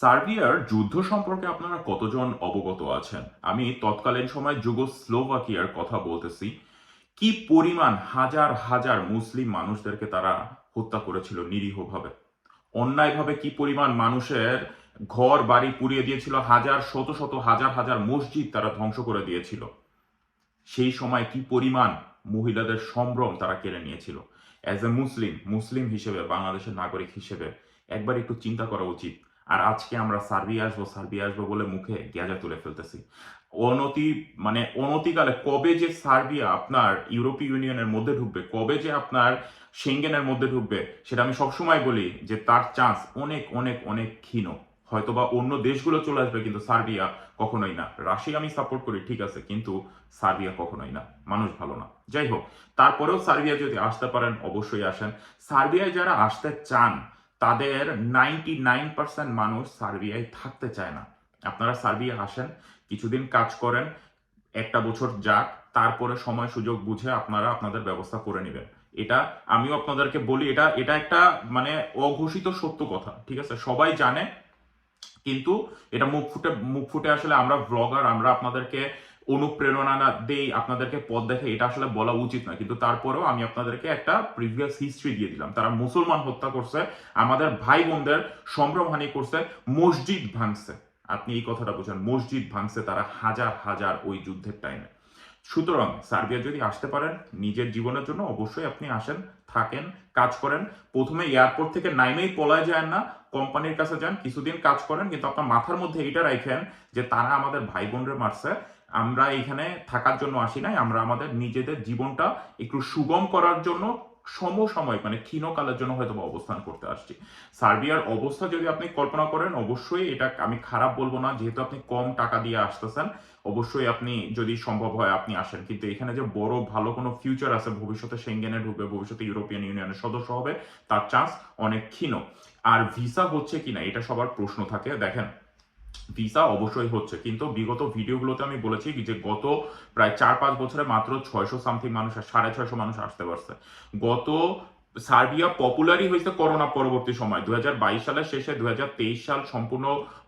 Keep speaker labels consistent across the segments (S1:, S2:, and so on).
S1: সার্বিয়ার যুদ্ধ সম্পর্কে আপনারা কতজন অবগত আছেন? আমি তৎকালীন সময় যুগোস্লোভাকিয়ার কথা বলতেছি। কি পরিমাণ হাজার হাজার মুসলিম মানুষদেরকে তারা হত্যা করেছিল নিরীহভাবে? অন্যায়ভাবে কি পরিমাণ মানুষের ঘর, বাড়ি পুড়িয়ে দিয়েছিল? হাজার, শত শত হাজার হাজার মসজিদ তারা ধ্বংস করে দিয়েছিল। সেই সময় কি পরিমাণ মহিলাদের সম্ভ্রম তারা কেড়ে নিয়েছিল? অ্যাজ এ মুসলিম মুসলিম হিসেবে, বাংলাদেশের নাগরিক হিসেবে, একবার একটু চিন্তা করা উচিত। আর আজকে আমরা সার্বিয়া আসব সার্বিয়া আসব বলে মুখে গেঁজা তুলে ফেলতেছি। অনতি মানে অনতিকালে কবে যে সার্বিয়া আপনার ইউরোপীয় ইউনিয়নের মধ্যে ঢুকবে, কবে যে আপনার সেঙ্গেনের মধ্যে ঢুকবে, সেটা আমি সবসময় বলি যে তার চান্স অনেক অনেক অনেক ক্ষীণ। হয়তোবা অন্য দেশগুলো চলে আসবে কিন্তু সার্বিয়া কখনোই না। রাশিয়া আমি সাপোর্ট করি, ঠিক আছে, কিন্তু সার্বিয়া কখনোই না। মানুষ ভালো না। যাই হোক, তারপরেও সার্বিয়া যদি আসতে পারেন, অবশ্যই আসেন। সার্বিয়ায় যারা আসতে চান তাদের নাইনটি নাইন পার্সেন্ট মানুষ সার্বিয়ায় থাকতে চায় না। আপনারা সার্বিয়া আসেন, কিছুদিন কাজ করেন, একটা বছর যাক, তারপরে সময় সুযোগ বুঝে আপনারা আপনাদের ব্যবস্থা করে নেবেন। এটা আমিও আপনাদেরকে বলি, এটা এটা একটা মানে অঘোষিত সত্য কথা, ঠিক আছে? সবাই জানে, কিন্তু এটা মুখ ফুটে মুখ ফুটে আসলে আমরা ব্লগার আমরা আপনাদেরকে অনুপ্রেরণা না দেই আপনাদেরকে পথ দেখে, এটা আসলে বলা উচিত না কিন্তু তারপরেও আমি আপনাদেরকে একটা প্রিভিয়াস হিস্ট্রি দিয়ে দিলাম। তারা মুসলমান হত্যা করছে, আমাদের ভাই বোনদের সম্ভ্রমহানি করছে, মসজিদ ভাঙছে। আপনি এই কথাটা বুঝেন, মসজিদ ভাঙছে তারা হাজার হাজার ওই যুদ্ধের টাইমে সুতরাং সার্বিয়া যদি আসতে পারেন, নিজের জীবনের জন্য অবশ্যই আপনি আসেন, থাকেন, কাজ করেন। প্রথমে এয়ারপোর্ট থেকে নাইমেই পলায় যায় না কোম্পানির কাছে যান, কিছুদিন কাজ করেন, কিন্তু আপনার মাথার মধ্যে এটা রাখেন যে তারা আমাদের ভাই বোনরে মারছে। আমরা এখানে থাকার জন্য আসি নাই, আমরা আমাদের নিজেদের জীবনটা একটু সুগম করার জন্য সমসাময়িক মানে ক্ষীণকালের জন্য হয়তো অবস্থান করতে আসছি। সার্বিয়ার অবস্থা যদি আপনি কল্পনা করেন, অবশ্যই এটা আমি খারাপ বলব না, যেহেতু আপনি কম টাকা দিয়ে আসতেছেন, অবশ্যই আপনি যদি সম্ভব হয় আপনি আসেন। কিন্তু এখানে যে বড় ভালো কোনো ফিউচার আছে, ভবিষ্যতে সেঙ্গেনে ঢুকবে, ভবিষ্যতে ইউরোপিয়ান ইউনিয়নের সদস্য হবে, তার চান্স অনেক ক্ষীণ। আর ভিসা হচ্ছে কিনা, এটা সবার প্রশ্ন থাকে। দেখেন ভিসা অবশ্যই হচ্ছে। কিন্তু বিগত ভিডিওগুলোতে আমি বলেছি যে গত প্রায় চার পাঁচ বছরে মাত্র ছয়শো সামথিং মানুষ, সাড়ে ছয়শো মানুষ আসতে পারছে। গত সার্বিয়া পপুলারই হয়েছে করোনা পরবর্তী সময়। দুই হাজার বাইশ সালের শেষে দুই হাজার তেইশ সাল সম্পূর্ণ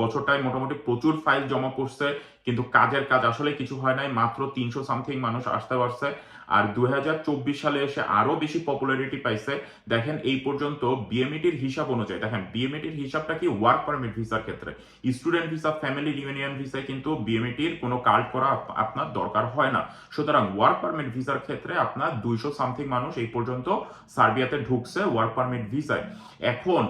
S1: বছরটাই মোটামুটি প্রচুর ফাইল জমা করছে। কিন্তু কাজের কাজ আসলে কিছু হয় নাই, মাত্র তিনশো সামথিং মানুষ আসতে পারছে। আর দু হাজার চব্বিশ সালে এসে আরও বেশি পপুলারিটি পাইছে। দেখেন এই পর্যন্ত বিএমইটির হিসাব অনুযায়ী, দেখেন বিএমইটির হিসাবটা কি ওয়ার্ক পারমিট ভিসার ক্ষেত্রে? স্টুডেন্ট ভিসা ফ্যামিলি ইউনিয়ন ভিসায় কিন্তু বিএমইটির কোনো কার্ড করা আপনার দরকার হয় না। সুতরাং ওয়ার্ক পারমিট ভিসার ক্ষেত্রে আপনার দুইশো সামথিং মানুষ এই পর্যন্ত সার্বিয়াতে ঢুকছে ওয়ার্ক পারমিট ভিসায় এখন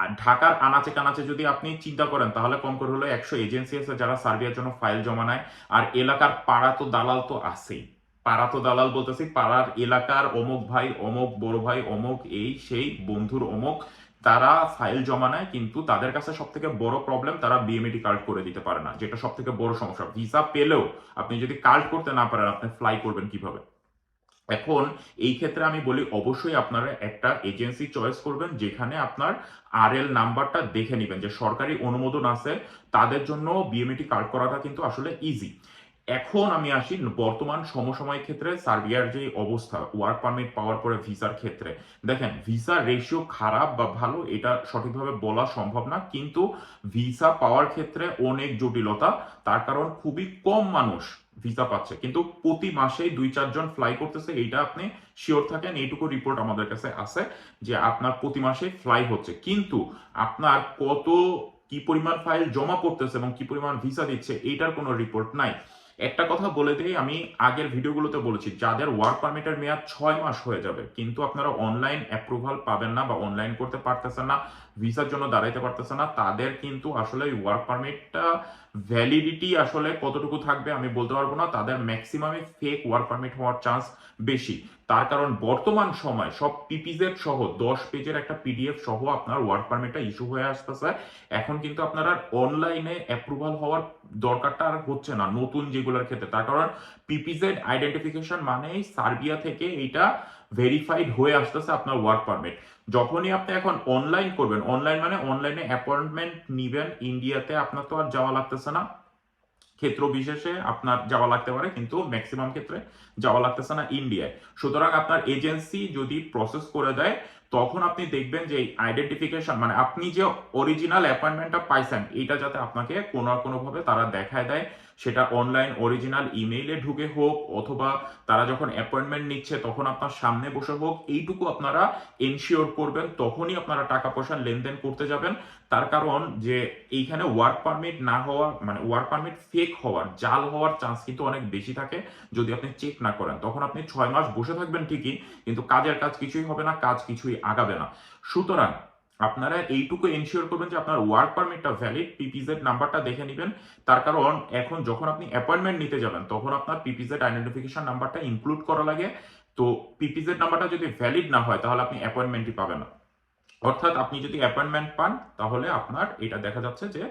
S1: আর ঢাকার আনাচে কানাচে যদি আপনি চিন্তা করেন, তাহলে কম করে হলো একশো এজেন্সি আছে যারা সার্বিয়ার জন্য ফাইল জমা নেয়। আর এলাকার পাড়া তো দালাল তো আছেই। পাড়া তো দালাল বলতেছি, পাড়ার এলাকার অমুক ভাই, অমুক বড় ভাই, অমুক এই সেই বন্ধুর অমুক, তারা ফাইল জমা নেয়, কিন্তু তাদের কাছে সব থেকে বড় প্রবলেম তারা বিএমএটি কার্ড করে দিতে পারে না, যেটা সব থেকে বড় সমস্যা। ভিসা পেলেও আপনি যদি কার্ড করতে না পারেন, আপনি ফ্লাই করবেন কীভাবে? এখন এই ক্ষেত্রে আমি বলি, অবশ্যই আপনারা একটা এজেন্সি চয়েস করবেন, যেখানে আপনার আর এল নাম্বারটা দেখে নেবেন যে সরকারি অনুমোদন আছে, তাদের জন্য বিএমএটি কার্ড করাটা কিন্তু আসলে ইজি এখন আমি আসি বর্তমান সমসাময়িক ক্ষেত্রে সার্বিয়ার যে অবস্থা ওয়ার্ক পারমিট পাওয়ার পরে ভিসার ক্ষেত্রে। দেখেন, ভিসা রেশিও খারাপ বা ভালো, এটা সঠিকভাবে বলা সম্ভব না, কিন্তু ভিসা পাওয়ার ক্ষেত্রে অনেক জটিলতা, তার কারণ খুবই কম মানুষ ভিসা পাচ্ছে। কিন্তু প্রতি মাসেই দুই, চারজন ফ্লাই করতেছে, এইটা আপনি শিওর থাকেন, এইটুকু রিপোর্ট আমাদের কাছে আছে যে আপনার প্রতি মাসে ফ্লাই হচ্ছে। কিন্তু আপনার কত, কি পরিমাণ ফাইল জমা করতেছে এবং কি পরিমাণ ভিসা দিচ্ছে, এইটার কোনো রিপোর্ট নাই। একটা কথা বলে দিই, আমি আগের ভিডিওগুলোতে বলেছি, যাদের ওয়ার্ক পারমিটের মেয়াদ ছয় মাস হয়ে যাবে, কিন্তু আপনারা অনলাইন অ্যাপ্রুভাল পাবেন না বা অনলাইন করতে পারতেছেন না ভিসার জন্য দাঁড়াইতে পারতেছে না। তাদের কিন্তু আসলে ওয়ার্ক পারমিটটা ভ্যালিডিটি আসলে কতটুকু থাকবে আমি বলতে পারব না। তাদের ম্যাক্সিমামে ফেক ওয়ার্ক পারমিট হওয়ার চান্স বেশি। তার কারণ বর্তমান সময় সব পিপিজেড সহ দশ পেজের একটা পিডিএফ সহ আপনার ওয়ার্ক পারমিটটা ইস্যু হয়ে আসতেছে। এখন কিন্তু আপনারা অনলাইনে অ্যাপ্রুভাল হওয়ার দরকারটা আর হচ্ছে না নতুন যেগুলোর ক্ষেত্রে। তার কারণ পিপিজেড আইডেন্টিফিকেশন মানেই সার্বিয়া থেকে এইটা ভেরিফাইড হয়ে আসতেছে আপনার ওয়ার্ক পারমিট যখনই আপনি এখন অনলাইন করবেন অনলাইন মানে অনলাইনে অ্যাপয়েন্টমেন্ট নিবেন ইন্ডিয়াতে আপনার তো আর যাওয়া লাগতেছে না। ক্ষেত্র বিশেষে আপনার যাওয়া লাগতে পারে, কিন্তু ম্যাক্সিমাম ক্ষেত্রে যাওয়া লাগতেছে না ইন্ডিয়ায় সুতরাং আপনার এজেন্সি যদি প্রসেস করে দেয়, তখন আপনি দেখবেন যে আইডেন্টিফিকেশন মানে আপনি যে অরিজিনাল অ্যাপয়েন্টমেন্টটা পাইছেন, এটা যাতে আপনাকে কোনো না কোনোভাবে তারা দেখায় দেয়। সেটা অনলাইন অরিজিনাল ইমেইলে ঢুকে হোক অথবা তারা যখন অ্যাপয়েন্টমেন্ট নিচ্ছে তখন আপনার সামনে বসে হোক, এইটুকু আপনারা এনশিওর করবেন, তখনই আপনারা টাকা পয়সা লেনদেন করতে যাবেন। তার কারণ যে এইখানে ওয়ার্ক পারমিট না হওয়া মানে ওয়ার্ক পারমিট ফেক হওয়ার, জাল হওয়ার চান্স কিন্তু অনেক বেশি থাকে। যদি আপনি চেক না করেন, তখন আপনি ছয় মাস বসে থাকবেন ঠিকই, কিন্তু কাজের কাজ কিছুই হবে না, কাজ কিছুই আগাবে না। সুতরাং আপনারা এইটুকু এনশিওর করবেন যে আপনার ওয়ার্ক পারমিটটা ভ্যালিড পিপিজেড নাম্বারটা দেখে নেবেন। তার কারণ, এখন যখন আপনি অ্যাপয়েন্টমেন্ট নিতে যাবেন, তখন আপনার পিপিজেড আইডেন্টিফিকেশন নাম্বারটা ইনক্লুড করা লাগে। তো পিপিজেড নাম্বারটা যদি ভ্যালিড না হয়, তাহলে আপনি অ্যাপয়েন্টমেন্টই পাবেন না। অর্থাৎ আপনি যদি অ্যাপয়েন্টমেন্ট পান, তাহলে আপনার এটা দেখা যাচ্ছে যে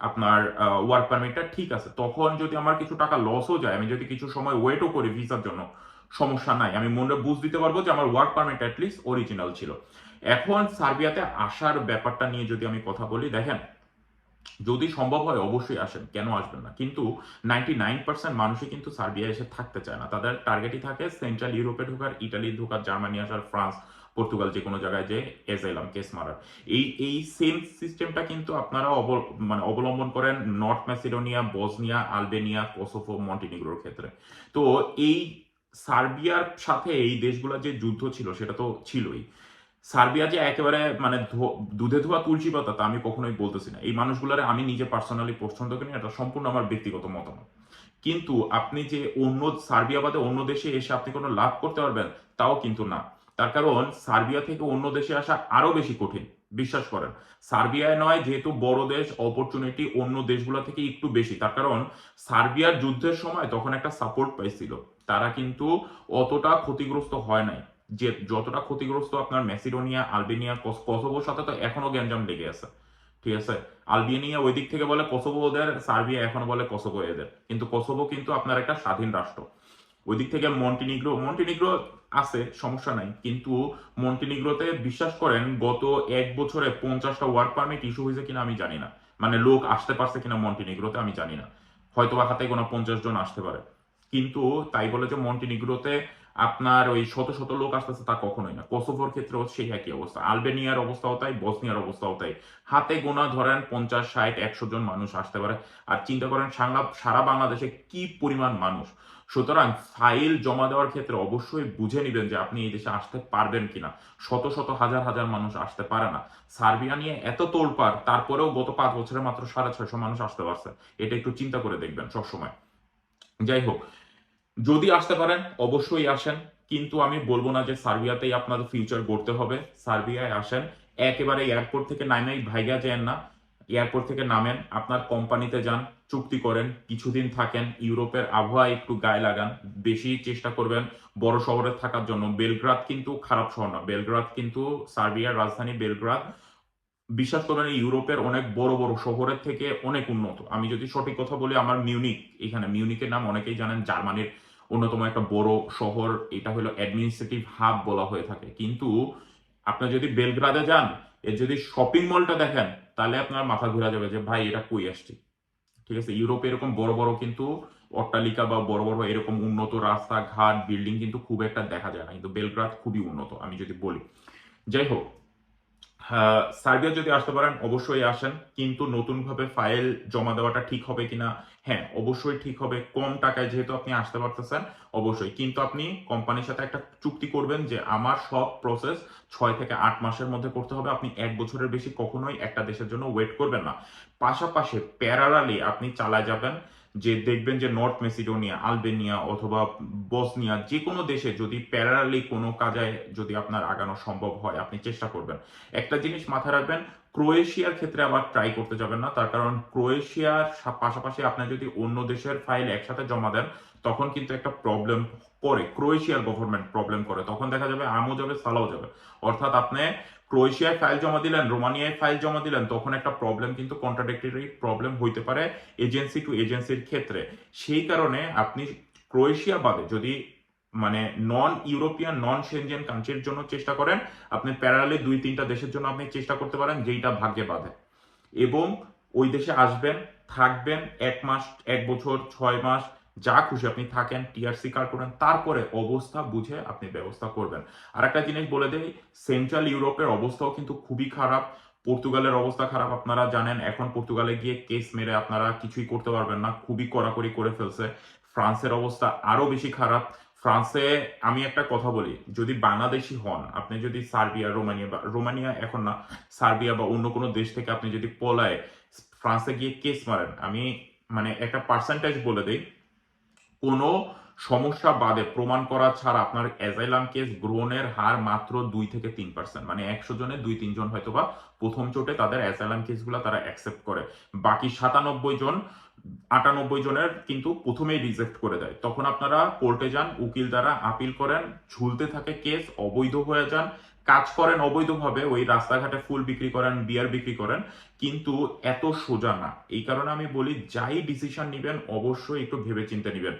S1: আপনার ওয়ার্ক পারমিটটা ঠিক আছে। তখন যদি আমার কিছু টাকা লসও যায়, আমি যদি কিছু সময় ওয়েটও করি ভিসার জন্য, সমস্যা নাই। আমি মনে বুঝ দিতে পারব যে আমার ওয়ার্ক পারমিট অ্যাটলিস্ট অরিজিনাল ছিল। এখন সার্বিয়াতে আসার ব্যাপারটা নিয়ে যদি আমি কথা বলি, দেখেন, যদি সম্ভব হয় অবশ্যই আসেন, কেন আসবেন না? কিন্তু নাইনটি নাইন পার্সেন্ট মানুষই কিন্তু সার্বিয়া এসে থাকতে চায় না। তাদের টার্গেটই থাকে সেন্ট্রাল ইউরোপে ঢোকার ইটালি ঢোকার জার্মানি আসার ফ্রান্স পর্তুগাল যে কোনো জায়গায় যে এজাইলাম কেস মারার। এই এই সেম সিস্টেমটা কিন্তু আপনারা অবল মানে অবলম্বন করেন North Macedonia Bosnia Albania Kosovo মন্টিনিগ্রোর ক্ষেত্রে। তো এই সার্বিয়ার সাথে এই দেশগুলোর যে যুদ্ধ ছিল, সেটা তো ছিলই। সার্বিয়া যে একেবারে মানে দুধে ধোয়া তুলসী পাতা, তা আমি কখনোই বলতেছি না। এই মানুষগুলোরে আমি নিজে পার্সোনালি পছন্দ করি এটা সম্পূর্ণ আমার ব্যক্তিগত মতামত। কিন্তু আপনি যে অন্য সার্বিয়া বাদে অন্য দেশে এসে আপনি কোনো লাভ করতে পারবেন, তাও কিন্তু না। তার কারণ, সার্বিয়া থেকে অন্য দেশে আসা আরও বেশি কঠিন, বিশ্বাস করেন। সার্বিয়ায় নয়, যেহেতু বড় দেশ অপরচুনিটি অন্য দেশগুলো থেকে একটু বেশি। তার কারণ, সার্বিয়ার যুদ্ধের সময় তখন একটা সাপোর্ট পাইছিল। তারা কিন্তু অতটা ক্ষতিগ্রস্ত হয় নাই। যে যতটা ক্ষতিগ্রস্ত আপনার ম্যাসিডোনিয়া, আলবেনিয়া, কস- কসোভোর সাথে তো এখনও গ্যাঞ্জাম লেগে আছে। ঠিক আছে? আলবেনিয়া ওই দিক থেকে বলে কসোভো ওদের, সার্বিয়া এখনও বলে কসোভো এদের। কিন্তু কসোভো কিন্তু আপনার একটা স্বাধীন রাষ্ট্র। ওই দিক থেকে মন্টিনিগ্রো মন্টিনিগ্রো আছে, সমস্যা নাই। কিন্তু মন্টিনিগ্রোতে বিশ্বাস করেন গত এক বছরে পঞ্চাশটা ওয়ার্ক পারমিট ইস্যু হয়েছে কিনা আমি জানি না। মানে লোক আসতে পারছে কিনা মন্টিনিগ্রোতে আমি জানি না। হয়তো বা হাতে কোনো পঞ্চাশ জন আসতে পারে। কিন্তু তাই বলে যে মন্টিনিগ্রোতে আপনার ওই শত শত লোক আসতেছে তা কখনোই না। কোসোভোর ক্ষেত্রেও সেই একই অবস্থা। আলবেনিয়ার অবস্থাও তাই, বসনিয়ার অবস্থাও তাই। হাতে গোনা ধরেন পঞ্চাশ, ষাট, একশো জন মানুষ আসতে পারে। আর চিন্তা করেন সারা সারা বাংলাদেশে কি পরিমাণ মানুষ? সুতরাং ফাইল জমা দেওয়ার ক্ষেত্রে অবশ্যই বুঝে নেবেন যে আপনি এই দেশে আসতে পারবেন কিনা। শত শত হাজার হাজার মানুষ আসতে পারে না। সার্বিয়া নিয়ে এত তোলপাড়, তারপরেও গত পাঁচ বছরে মাত্র সাড়ে ছয়শো মানুষ আসতে পারছে। এটা একটু চিন্তা করে দেখবেন সবসময়। যাই হোক যদি আসতে পারেন, অবশ্যই আসেন। কিন্তু আমি বলব না যে সার্বিয়াতেই আপনাদের ফিউচার গড়তে হবে। সার্বিয়ায় আসেন। একেবারে এয়ারপোর্ট থেকে নামেই ভাইগা যান না। এয়ারপোর্ট থেকে নামেন, আপনার কোম্পানিতে যান, চুক্তি করেন, কিছুদিন থাকেন, ইউরোপের আবহাওয়া একটু গায়ে লাগান, বেশি চেষ্টা করবেন বড় শহরে থাকার জন্য। বেলগ্রাদ কিন্তু খারাপ শহর না। বেলগ্রাদ কিন্তু সার্বিয়ার রাজধানী বেলগ্রাদ। বিশ্বাস করবেন ইউরোপের অনেক বড় বড় শহরের থেকে অনেক উন্নত। আমি যদি সঠিক কথা বলি, আমার মিউনিক এখানে, মিউনিকের নাম অনেকেই জানেন, জার্মানির অন্যতম একটা বড় শহর, এটা হলো অ্যাডমিনিস্ট্রেটিভ হাব বলা হয়ে থাকে। কিন্তু আপনি যদি বেলগ্রাদে যান, এর যদি শপিং মলটা দেখেন, তাহলে আপনার মাথা ঘুরে যাবে যে, ভাই, এটা কই আসছি? ঠিক আছে? ইউরোপে এরকম বড় বড় কিন্তু অট্টালিকা বা বড় বড় এরকম উন্নত রাস্তা ঘাট বিল্ডিং কিন্তু খুব একটা দেখা যায় না। কিন্তু বেলগ্রাদ খুবই উন্নত, আমি যদি বলি। যাই হোক সার্বিয়া যদি আসতে পারেন, অবশ্যই আসেন, কিন্তু নতুনভাবে ফাইল জমা দেওয়াটা ঠিক হবে কিনা? হ্যাঁ অবশ্যই ঠিক হবে। কম টাকায় যেহেতু আপনি আসতে পারতেছেন, অবশ্যই। কিন্তু আপনি কোম্পানির সাথে একটা চুক্তি করবেন যে আমার সব প্রসেস ছয় থেকে আট মাসের মধ্যে করতে হবে। আপনি এক বছরের বেশি কখনোই একটা দেশের জন্য ওয়েট করবেন না। পাশাপাশি প্যারালালি আপনি চালায় যাবেন। যে দেখবেন যে নর্থ মেসিডোনিয়া আলবেনিয়া অথবা বসনিয়া যে কোনো দেশে যদি প্যারালি কোনো কাজে যদি আপনার আগানো সম্ভব হয়, আপনি চেষ্টা করবেন। একটা জিনিস মাথায় রাখবেন ক্রোয়েশিয়ার ক্ষেত্রে আবার ট্রাই করতে যাবেন না, তার কারণ ক্রোয়েশিয়ার পাশাপাশি আপনি যদি অন্য দেশের ফাইল একসাথে জমা দেন তখন কিন্তু একটা প্রবলেম করে ক্রোয়েশিয়ার গভর্নমেন্ট প্রবলেম করে তখন দেখা যাবে আমও যাবে, সালাও যাবে। অর্থাৎ আপনি ক্রোয়েশিয়ায় ফাইল জমা দিলেন রোমানিয়ায় ফাইল জমা দিলেন, তখন একটা প্রবলেম কিন্তু কন্ট্রাডিক্টরি প্রবলেম হইতে পারে এজেন্সি টু এজেন্সির ক্ষেত্রে। সেই কারণে আপনি ক্রোয়েশিয়া বাদে যদি মানে নন ইউরোপিয়ান নন সেনজেন কান্ট্রির জন্য চেষ্টা করেন, আপনি প্যারালে দুই, তিনটা দেশের জন্য আপনি চেষ্টা করতে পারেন, যেইটা ভাগ্যে বাঁধে। এবং ওই দেশে আসবেন, থাকবেন এক মাস, এক বছর, ছয় মাস যা খুশি আপনি থাকেন টিআরসি কার্ড করেন, তারপরে অবস্থা বুঝে আপনি ব্যবস্থা করবেন। আর একটা জিনিস বলে দেই সেন্ট্রাল ইউরোপের অবস্থাও কিন্তু খুবই খারাপ। পর্তুগালের অবস্থা খারাপ, আপনারা জানেন, এখন পর্তুগালে গিয়ে কেস মেরে আপনারা কিছুই করতে পারবেন না, খুবই কড়াকড়ি করে ফেলছে। ফ্রান্সের অবস্থা আরও বেশি খারাপ। ফ্রান্সে আমি একটা কথা বলি, যদি বাংলাদেশি হন, আপনি যদি সার্বিয়া, রোমানিয়া বা রোমানিয়া এখন না, সার্বিয়া বা অন্য কোনো দেশ থেকে আপনি যদি পলায়, ফ্রান্সে গিয়ে কেস মারেন, আমি মানে একটা পার্সেন্টেজ বলে দিই কোনো সমস্যা বাদে প্রমাণ করা ছাড়া আপনার অ্যাজাইলাম কেস গ্রহণের হার মাত্র দুই থেকে তিন পার্সেন্ট মানে একশো জনে দুই তিনজন হয়তো বা প্রথম চোটে তাদের অ্যাজাইলাম কেসগুলো তারা অ্যাকসেপ্ট করে। বাকি সাতানব্বই জন, আটানব্বই জনের কিন্তু প্রথমেই রিজেক্ট করে দেয়। তখন আপনারা কোর্টে যান, উকিল দ্বারা আপিল করেন, ঝুলতে থাকে কেস, অবৈধ হয়ে যান কাজ করেন, অবৈধভাবে ওই রাস্তাঘাটে ফুল বিক্রি করেন বিয়ার বিক্রি করেন, কিন্তু এত সোজা না। এই কারণে আমি বলি, যাই ডিসিশন নেবেন, অবশ্যই একটু ভেবে চিন্তে নেবেন।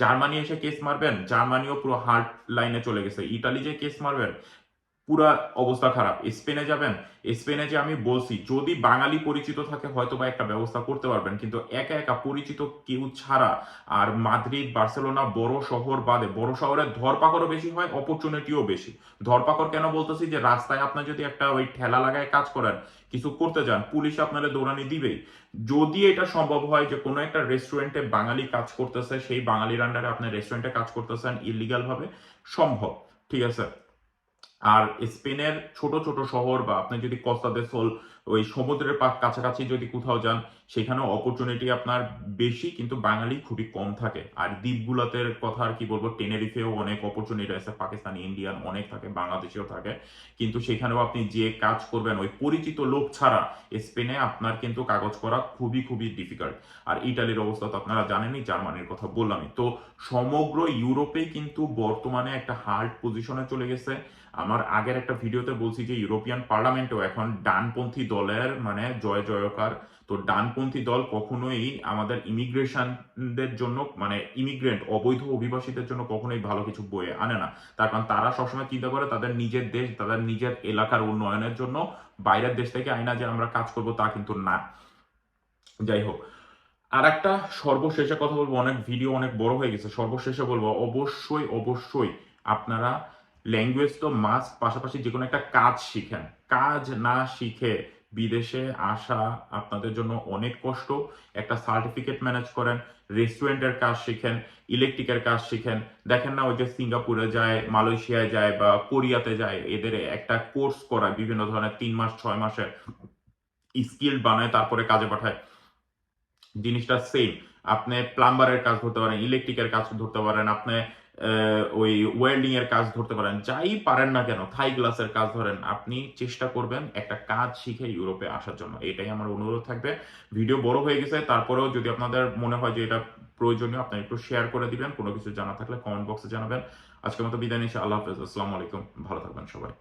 S1: জার্মানি এসে কেস মারবেন, জার্মানিও পুরো হার্ড লাইনে চলে গেছে। ইটালি যে কেস মারবেন পুরা অবস্থা খারাপ। স্পেনে যাবেন, স্পেনে যে আমি বলছি, যদি বাঙালি পরিচিত থাকে হয়তো বা একটা ব্যবস্থা করতে পারবেন, কিন্তু একা একা পরিচিত কেউ ছাড়া, আর মাদ্রিদ, বার্সেলোনা বড় শহর বাদে, বড় শহরে ধরপাকড়ও বেশি হয় অপরচুনিটিও বেশি। ধরপাকড় কেন বলতেছি যে, রাস্তায় আপনার যদি একটা ওই ঠেলা লাগায় কাজ করেন, কিছু করতে যান, পুলিশ আপনারা দৌড়ানি দিবেই। যদি এটা সম্ভব হয় যে, কোনো একটা রেস্টুরেন্টে বাঙালি কাজ করতেছে, সেই বাঙালির আন্ডারে আপনি রেস্টুরেন্টে কাজ করতেছেন ইলিগাল ভাবে, সম্ভব। ঠিক আছে? আর স্পেনের ছোট ছোট শহর বা আপনি যদি কস্তা দে সোল ওই সমুদ্রের কাছাকাছি যদি কোথাও যান, সেখানেও অপরচুনিটি আপনার বেশি, কিন্তু বাঙালি খুবই কম থাকে। আর দ্বীপগুলোতে কথা আর কি বলব টেনেরিফেও অনেক অপরচুনিটি আছে পাকিস্তানি ইন্ডিয়ান অনেক থাকে বাংলাদেশেও থাকে। কিন্তু সেখানেও আপনি যে কাজ করবেন, ওই পরিচিত লোক ছাড়া স্পেনে আপনার কিন্তু কাগজ করা খুবই খুবই ডিফিকাল্ট আর ইটালির অবস্থা তো আপনারা জানেনই, জার্মানির কথা বললামই। তো সমগ্র ইউরোপে কিন্তু বর্তমানে একটা হার্ড পজিশনে চলে গেছে। আমার আগের একটা ভিডিওতে বলছি যে ইউরোপিয়ান পার্লামেন্টেও এখন ডানপন্থী দলের মানে জয় জয়কার, তো ডানপন্থী দল কখনোই আমাদের ইমিগ্রেশনদের জন্য মানে ইমিগ্রেন্ট, অবৈধ অভিবাসীদের জন্য কখনোই ভালো কিছু বয়ে আনে না। তার কারণ তারা সবসময় চিন্তা করে তাদের নিজের দেশ, তাদের নিজের এলাকার উন্নয়নের জন্য বাইরের দেশ থেকে আইনা যে আমরা কাজ করব তা কিন্তু না। যাই হোক আর একটা সর্বশেষে কথা বলব, অনেক ভিডিও অনেক বড় হয়ে গেছে। সর্বশেষে বলব, অবশ্যই অবশ্যই আপনারা ল্যাঙ্গুয়েজ তো মাস্ট পাশাপাশি যে কোনো একটা কাজ শিখেন। কাজ না শিখে বিদেশে আসা আপনাদের জন্য অনেক কষ্ট। একটা সার্টিফিকেট ম্যানেজ করেন রেস্টুরেন্টের কাজ শিখেন ইলেকট্রিকের কাজ শিখেন। দেখেন না, ওই যে সিঙ্গাপুরে যায়, মালয়েশিয়ায় যায় বা কোরিয়াতে যায়, এদের একটা কোর্স করায়, বিভিন্ন ধরনের তিন মাস, ছয় মাসের স্কিল বানায়, তারপরে কাজে পাঠায়। জিনিসটা সেম আপনি প্লাম্বারের কাজ ধরতে পারেন ইলেকট্রিকের কাজ ধরতে পারেন, আপনি ওই ওয়েল্ডিং এর কাজ ধরতে পারেন, যাই পারেন না কেন থাই গ্লাসের কাজ ধরেন, আপনি চেষ্টা করবেন একটা কাজ শিখে ইউরোপে আসার জন্য। এটাই আমার অনুরোধ থাকবে। ভিডিও বড় হয়ে গেছে, তারপরেও যদি আপনাদের মনে হয় যে এটা প্রয়োজনীয়, আপনি একটু শেয়ার করে দিবেন। কোনো কিছু জানা থাকলে কমেন্ট বক্সে জানাবেন। আজকের মতো বিদায় নিচ্ছি, আল্লাহ হাফেজ, আসসালামু আলাইকুম, ভালো থাকবেন সবাই।